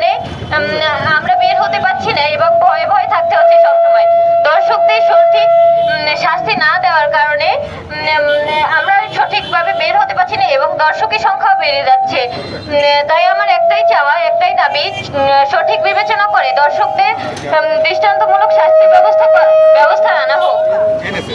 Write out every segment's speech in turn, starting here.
কারণে আমরা বের হতে পারছি না এবং ভয়ে ভয়ে থাকতে হচ্ছে সবসময়। দর্শকদের সঠিক শাস্তি না দেওয়ার কারণে আমরা সঠিকভাবে বের হতে পারছি না এবং দর্শকের সংখ্যাও বেড়ে যাচ্ছে। তাই আমার একটাই চাওয়া একটাই দাবি সঠিক বিবেচনা করে দর্শকদের দৃষ্টান্তমূলক শাস্তি ব্যবস্থা ব্যবস্থা আনা হোক। এনেছে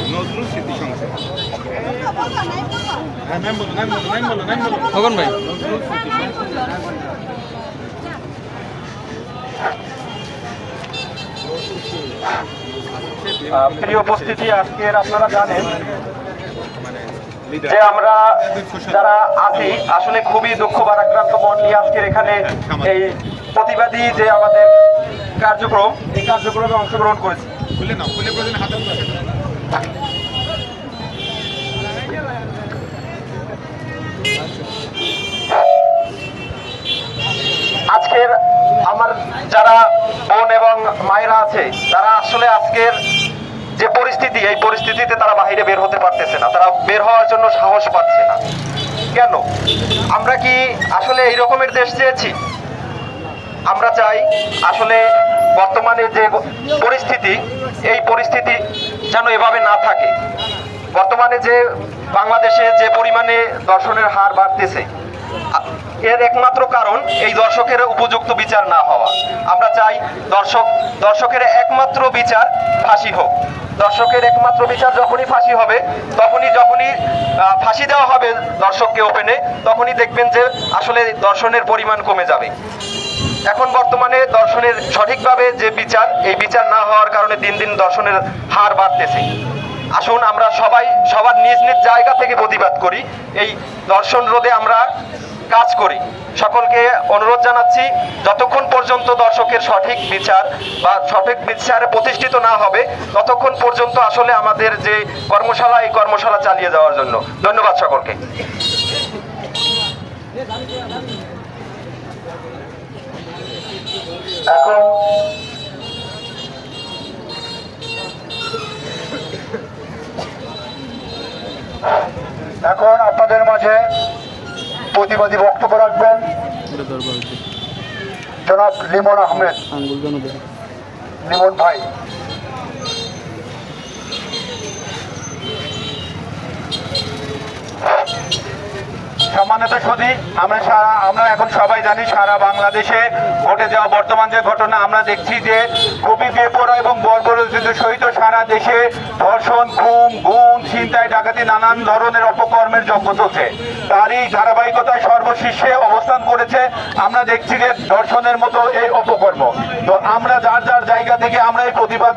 প্রিয় উপস্থিতি, আজকের আপনারা জানেন যে আমরা যারা আছি, আসলে খুবই দুঃখ ভারাক্রান্ত মন নিয়ে আজকের এখানে এই প্রতিবাদী যে আমাদের কার্যক্রম, এই কার্যক্রমে অংশগ্রহণ করেছি। আজকের আমার যারা বোন এবং মায়েরা আছে, তারা আসলে আজকের যে পরিস্থিতি, এই পরিস্থিতিতে তারা বাহিরে বের হতে পারতেছে না। তারা বের হওয়ার জন্য সাহস পাচ্ছে না। কেন? আমরা কি আসলে এই রকমের দেশ চেয়েছি? আমরা চাই আসলে বর্তমানে যে পরিস্থিতি, এই পরিস্থিতি যেন এভাবে না থাকে। বর্তমানে যে বাংলাদেশে যে পরিমাণে দর্শনের হার বাড়তেছে, এর একমাত্র কারণ এই দর্শকের উপযুক্ত বিচার না হওয়া। আমরা চাই দর্শক, দর্শকের একমাত্র বিচার ফাঁসি হোক। দর্শকের একমাত্র বিচার যখনই ফাঁসি হবে, তখনই যখনই ফাঁসি দেওয়া হবে দর্শককে ওপেনে, তখনই দেখবেন যে আসলে দর্শনের পরিমাণ কমে যাবে। এখন বর্তমানে দর্শনের সঠিকভাবে যে বিচার, এই বিচার না হওয়ার কারণে দিন দিন দর্শনের হার বাড়তেছে। আসুন আমরা সবাই সবার নিজ নিজ জায়গা থেকে প্রতিবাদ করি। এই দর্শন রোধে আমরা কাজ করি। সকলকে অনুরোধ জানাচ্ছি, যতক্ষণ পর্যন্ত দর্শকের সঠিক বিচার বা সঠিক বিচারে প্রতিষ্ঠিত না হবে, ততক্ষণ পর্যন্ত আসলে আমাদের যে কর্মশালা, এই কর্মশালা চালিয়ে যাওয়ার জন্য। ধন্যবাদ সকলকে। এখন এখন আপনাদের মাঝে প্রতিবাদী বক্তব্য রাখবেন। জনাব লিমন আহমেদ। লিমন ভাই। সম্মানিত সুদী আমরা সারা, আমরা এখন সবাই জানি সারা বাংলাদেশে ঘটে যাওয়া বর্তমান যে ঘটনা, আমরা দেখছি যে খুবই বেপরোয়া এবং বর্বরচিত সহিত সারা দেশে ধর্ষণ, খুন, গুম, ছিনতাই, ডাকাতি, নানান ধরনের অপকর্মের যজ্ঞ চলছে। তারই ধারাবাহিকতায় সর্বশীর্ষে অবস্থান করেছে, আমরা দেখছি যে ধর্ষণের মতো এই অপকর্ম। তো আমরা যার যার জায়গা থেকে আমরা এই প্রতিবাদ